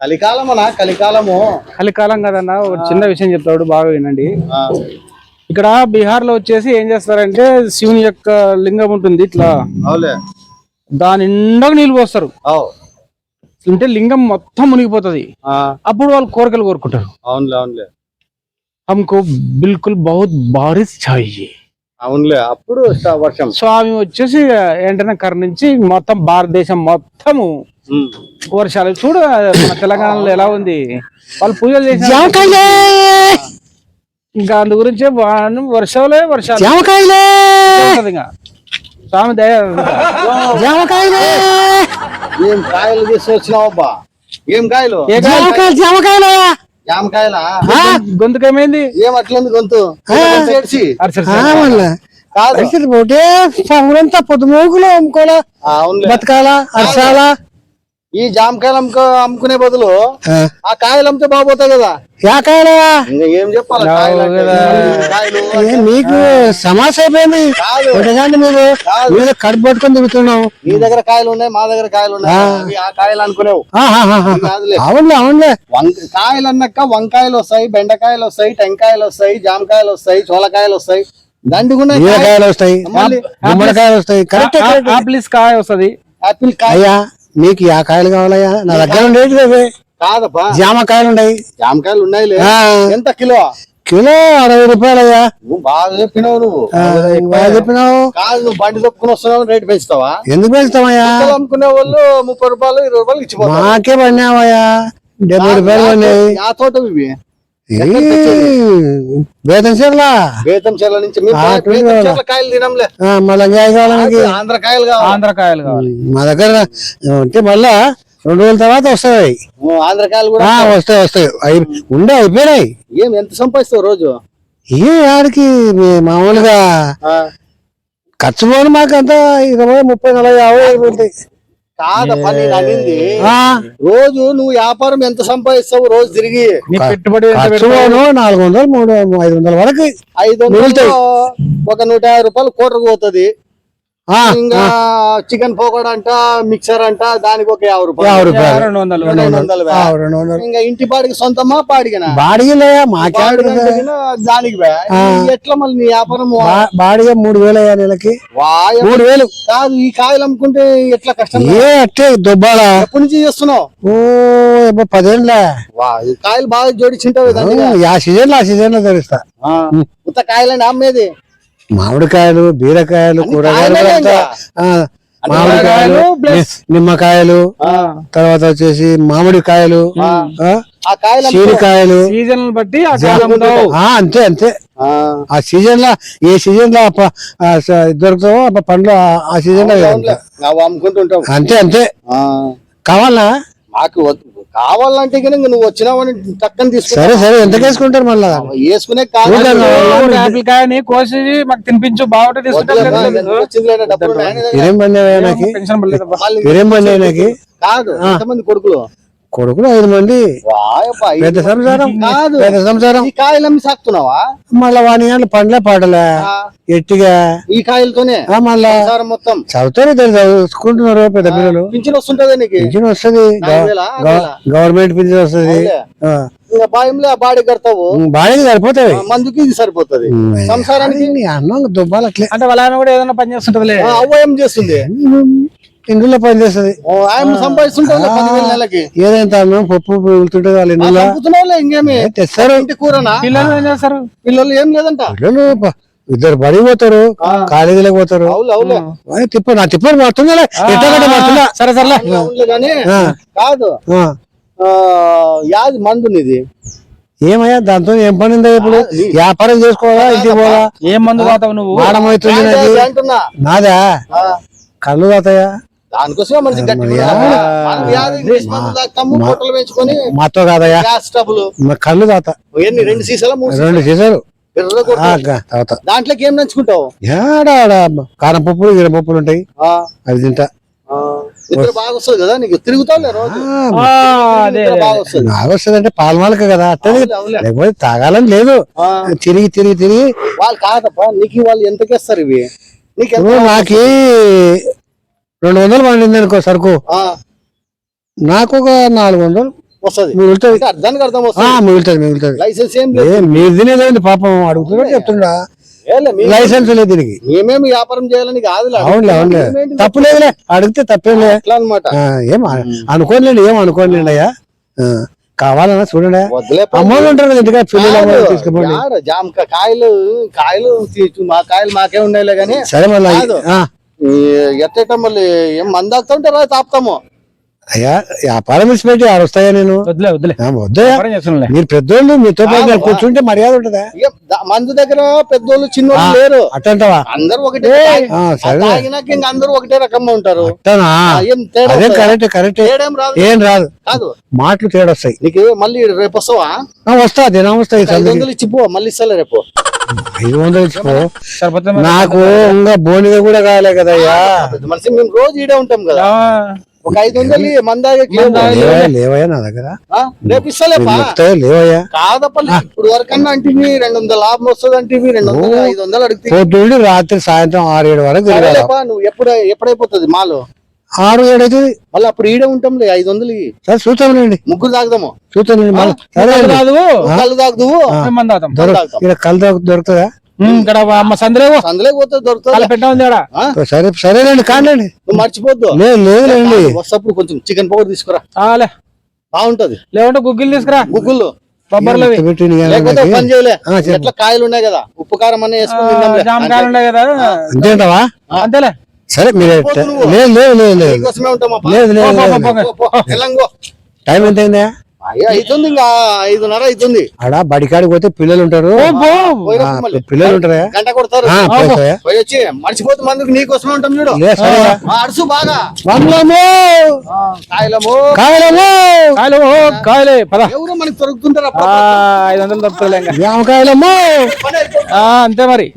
కలికాలం అనా కలికాలము. కలికాలం కదన్నా ఒక చిన్న విషయం చెప్తాడు బాగా వినండి. ఇక్కడ బీహార్లో వచ్చేసి ఏం చేస్తారంటే శివుని యొక్క లింగం ఉంటుంది ఇట్లా. దాని నిండా నీళ్ళు పోస్తారు. అంటే లింగం మొత్తం మునిగిపోతది. అప్పుడు వాళ్ళు కోరికలు కోరుకుంటారు. అవునులే అవునులే. హమ్కో బిల్కుల్ బహుత్ బారిస్ చాయి అవునులే అప్పుడు వర్షం స్వామి వచ్చేసి ఏంటనే కరుణించి మొత్తం భారతదేశం మొత్తము. వర్షాలు. చూడు మన తెలంగాణలో ఎలా ఉంది. వాళ్ళు పూజలు చేసిన ఇంకా అందు గురించే వర్షాలే వర్షాలు. స్వామి దయ జామకాయలే! ఏం కాయలు తీసుకొచ్చినావు ఏం కాయలు? ఏ కాయలు? జామకాయలు! జామకాయలా? గొంతుకు ఏమైంది ఏం అట్లుంది గొంతు? కాదు. పోతే పౌరంతా పొద్దుమోగులు అమ్ముకోవాలా బతకాలా? అరసాలా? ఈ జామకాయలు అమ్ముకో అమ్ముకునే బదులు ఆ. కాయలు అమ్మితే బాగుపోతాయి కదా. యా కాయలయ్యా ఇంకా ఏం చెప్పాలి? కాయలు అంటే కాయలు ఏ, మీకు సమస్య అయిపోయింది. కాదు. ఒకసారి మీరు. మీరు కడుపు పట్టుకొని తిరుగుతున్నావు. నీ దగ్గర కాయలు ఉన్నాయి మా దగ్గర కాయలు ఉన్నాయి. అవి ఆ కాయలు అనుకునేవు. ఆహాహాహా. కాదులే. అవునులే అవునులే. వంక కాయలు అన్నాక వంకాయలు వస్తాయి బెండకాయలు వస్తాయి టెంకాయలు వస్తాయి జామకాయలు వస్తాయి చోలకాయలు వస్తాయి. దండిగున్నాయి కాయలు. బీరకాయలు వస్తాయి మళ్ళీ గుమ్మడికాయలు వస్తాయి. కరెక్ట్ ఆ- ఆ- ఆపిల్స్ కాయ వస్తది. యాపిల్ కాయ అయ్యా. మీకు యా కాయలు కావాలయ్యా? నా దగ్గర ఉండేది అవే కాదప్పా జామకాయలు ఉన్నాయి. జామకాయలు ఉన్నాయిలే. ఆ, ఎంత కిలో? కిలో అరవై రూపాయలయ్యా. నువ్వు బాగా చెప్పినావు నువ్వు. ఆ, బాగా చెప్పినావు. కాదు నువ్వు బండి తొక్కుని వస్తున్నావు రేటు పెంచుతావా? ఎందుకు పెంచుతామయ్యా? పిల్లలు అమ్ముకునే వాళ్ళు ముప్పై రూపాయలు ఇరవై రూపాయలు ఇచ్చిపోతారు. మాకే పడినావయ్యా డెబ్బై రూపాయలు పడినాయి. ఆ తోట ఇవి. వేతం చీరలా? బేతం చెర్ల నుంచి కాయలు తినంలే. మళ్ళీ కావాలి ఆంధ్ర కాయలు కావాలి. ఆంధ్రకాయలు కావాలి. మా దగ్గర అంటే మళ్ళా రెండు రోజుల తర్వాత వస్తాయి. ఓ, ఆంధ్ర కాయలు కూడా వస్తాయి వస్తాయి. అయి ఉండే అయిపోయినాయి. ఏం ఎంత సంపాదిస్తావు రోజు? ఏ ఆడికి మీ- మామూలుగా ఖర్చు పోను మాకు అంతా ఇరవై ముప్పై నలభై యాభై అయిపోతాయి. కాదప్పా నేను అనింది ఆ, రోజు నువ్వు వ్యాపారం ఎంత సంపాదిస్తావు రోజు తిరిగి. నీ పెట్టుబడి నాలుగు వందలు మూడు ఐదు వందల వరకు ఐదు వందలు ఒక నూట యాభై రూపాయలు కోటకు పోతుంది. ఇంకా చికెన్ పకోడా అంట మిక్సర్ అంట దానికి ఒక యాభై రూపాయలు. రెండు వందలు రెండు ఇంకా ఇంటి బాడికి సొంతమా బాడిగనా మాకే బాడిగంటేగినా దానికి ఎట్లా మళ్ళీ నీ వ్యాపారం? బాడిగ మూడు వేలు అయ్యా నెలకి. వాయ మూడు వేలు. కాదు ఈ కాయలు అమ్ముకుంటే ఎట్లా కష్టం ఏ అట్టే దుబ్బాలా. ఎప్పటి నుంచి చేస్తున్నావు? ఓ పదేళ్ళ. కాయలు బాగా జోడించింటావు ఆ సీజన్లో ఆ సీజన్లో తెలుస్తా కాయలని అమ్మేది. మామిడికాయలు బీరకాయలు కూరగాయలు మామిడికాయలు నిమ్మకాయలు తర్వాత వచ్చేసి మామిడికాయలు ఆ, ఆ కాయలు అమ్ముకో. చీనికాయలు సీజన్ బట్టి అంతే అంతే. ఆ, ఆ సీజన్లో ఏ సీజన్లో దొరుకుతావో పండ్లు ఆ- సీజన్లో అంతే. అంతే కావాలా? మాకు. కావాలంటే కనుక నువ్వు వచ్చినావని టక్కని తీసుకుని సరే సరే ఎంత వేసుకుంటారు మళ్ళా? వేసుకునే కాదు. యాపిల్ కాయని కోసి మాకు తినిపించు బాగుంటే తీసుకుంటాం. వద్దులేమ్మా, లేదా? ఎందుకు వచ్చింది లేదా? డబ్బులు ఉన్నాయి నీ దగ్గర? ఇరేం బండి అయ్యా నాకు? నాకు కాదు ఎంతమంది కొడుకులు? కొడుకులు ఐదు మంది. పెద్ద సంసారం కాదు. పెద్ద సంసారం. ఈ కాయలు అమ్మి సాకుతున్నావా? మళ్ళా వాని ఏళ్ళు పండ్లే పాటలే ఆ, ఎట్టిగా? ఈ కాయలతోనే ఆ మళ్ళా మొత్తం. చదువుతారు చదువుకుంటున్నారు పెద్ద పిల్లలు. పింఛన్ వస్తుంటది నీకు? పింఛన్ వస్తుంది? గవర్నమెంట్ పింఛన్ వస్తుంది. బాడీ కడతావు. సరిపోతాయి. మందుకి ఇది సరిపోతుంది. సంసారానికి అన్నం దుబ్బాలు అట్లే అంటే వాళ్ళ కూడా ఏదైనా పని చేస్తుంటదిలే. ఆ, అవ్వ ఏం చేస్తుంది? ఇందులో పని చేస్తుంది. ఓ, ఆయన సంపాదిస్తుంటావు పదివేల నెలకి? ఏదైతే అన్నం పప్పు వెళ్తుంటే వాళ్ళ తెస్తారు. ఇంటి కూరనా? పిల్లలు ఏం చేస్తారు? పిల్లలు ఏం లేదంట. పిల్లలు ప- ఇద్దరు బడి పోతారు కాలేజీలకు పోతారు. తిప్ప నా తిప్పలు పడుతుందా సరే ఆ, కాదు. యాది మందు నీది ఏమయ్యా దాంతో ఏం పని ఉందా ఇప్పుడు? వ్యాపారం చేసుకోవాలా ఇంటికి పోవాలా? ఏం మందు తాతావు నువ్వు? నాదా ఆ, కళ్ళు తాతయ్యా దానికోసమే మనిషి గట్టి పెంచుకొని మాతో గ్యాస్ మా కళ్ళు తాత. ఎన్ని? రెండు సీసాల? మూడు రెండు సీసాలు. దాంట్లోకి ఏం నంచుకుంటావు? కారం పప్పులు గిర పప్పులు ఉంటాయి. ఆ, అవి తింటా. బాగా వస్తుంది కదా నీకు? తిరుగుతావులే రోజు? బాగా వస్తుంది అంటే పాలమాలక కదా. లేకపోతే తాగాలని లేదు. ఆ, తిరిగి తిరిగి తిరిగి. వాళ్ళు కాదప్పా నీకు వాళ్ళు ఎంతకేస్తారు ఇవి? నాకి రెండు వందలు పండింది అనుకో సరుకు. ఆ, నాకు ఒక నాలుగు వందలు. వస్తది. మిగులుతుంది. ఇంకా అర్థానికి అర్థం ఆ, వస్తుంది మిగులుతుంది మిగులుతుంది. లైసెన్స్ ఏం మీరు తినేదండి పాపం? అడుగుతున్నా చెప్తుండా? లైసెన్స్ లేదు దీనికి. మేమేమి వ్యాపారం చేయాలని కాదు అవునులే అవునులే. తప్పులేదులే అడిగితే తప్పేంలే అట్లా అనమాట ఏం అనుకోనిలేండి ఏం అనుకోనిలేండి అయ్యా. కావాలన్నా చూడండి. అమ్మోళ్ళు ఉంటారు కదా ఇంటికా పిల్లలు జామకాయ కాయలు కాయలు మా కాయలు మాకే ఉన్నాయిలే గానీ. సరే మళ్ళీ ఎట్టేట మళ్ళీ ఏం మందాకుతా ఉంటే రా తాపుతాము అయ్యా వ్యాపారం ఇచ్చి పెట్టి ఆడ వస్తాయా నేను? వద్దులే వద్దులే. చేస్తున్నాలే మీరు పెద్దోళ్ళు మీతో పాటు కూర్చుంటే మర్యాద ఉంటుందా? మందు దగ్గర పెద్దోళ్ళు చిన్నోళ్ళు లేరు. అట్టంటావా? అందరూ ఒకటే ఆ, సరే అందరూ ఒకటే రకంగా ఉంటారు. అదే? Correct correct. ఏం రాదు. కాదు. మాటలు తేడొస్తాయి నీకు మళ్ళీ రేపు వస్తావా? ఆ, వస్తా దినం వస్తాయి ఇచ్చిపో మళ్ళీ ఇస్తలే రేపు. ఐదు వందలు ఇచ్చుకో. నాకు ఇంకా బోనిగా కూడా కాలే కదయ్యా. మనిషి మేము రోజు ఈడే ఉంటాం కదా. ఒక ఐదు వందలు మందాగకి లేవయ్యా నా దగ్గర? రేపు ఇస్తలేపా? లేవయ్యా. కాదప్పల్లి ఇప్పుడు వరకన్నా అంటే రెండు వందల లాభం వస్తుంది అంటే రెండు వందలు ఐదు వందలు అడిగితే. పొద్దుండి రాత్రి సాయంత్రం ఆరు ఏడు వరకు నువ్వు ఎప్పుడు ఎప్పుడైపోతుంది మాలో? ఆరు ఏడు అవుతుంది మళ్ళీ అప్పుడు ఈడే ఉంటాంలే ఐదు వందలు. సరే చూస్తాంలేండి ముగ్గురు తాగుదాము. చూస్తానండి మళ్ళీ. సరే కళ్ళు తాగుదువు మందు తాగుతాం. ఇక్కడ కళ్ళు దొర- దొరుకుతుందా? ఇక్కడ అమ్మ సందులేవో అందులో పోతే దొరుకుతుంది? పెట్ట? సరే సరేనండి నువ్వు మర్చిపోద్దు. లేదు లేదులేండి వస్తప్పుడు కొంచెం చికెన్ పౌడర్ తీసుకురా. చాలే. బాగుంటది. లేకుంటే గుగ్గిలు తీసుకురా. గుగ్గులు. పని చేయలే. ఎట్లా కాయలు ఉన్నాయి కదా. ఉప్పు కారం అన్నీ వేసుకుని తిందాంలే. జామకాయలు ఉన్నాయి కదా. అంతేంటవా? అంతేలే. సరే మీరు పోతు నువ్వు. లేదు లేదు లేదు లేదు. నీకోసమే ఉంటామప్పా. లేదు లేదు పో, లేదు పో, పో, పో, పో, వెళ్ళంగో. టైం ఎంత అయిందా? అయ్యో అవుతుంది ఇంకా ఐదున్నర అవుతుంది ఆడ బడికాడికి పోతే పిల్లలు ఉంటారు. పిల్లలు ఉంటారా? గంట కొడతారు? పోయి వచ్చి నీకోసమే ఉంటాం చూడు. బాగా. వందలము. ఆ, కాయలము. కాయలము. కాయలు ఓ, కాయలే పద. ఎవరు మనకి దొరుకుతుంటారు ఐదు వందలు అంతే మరి.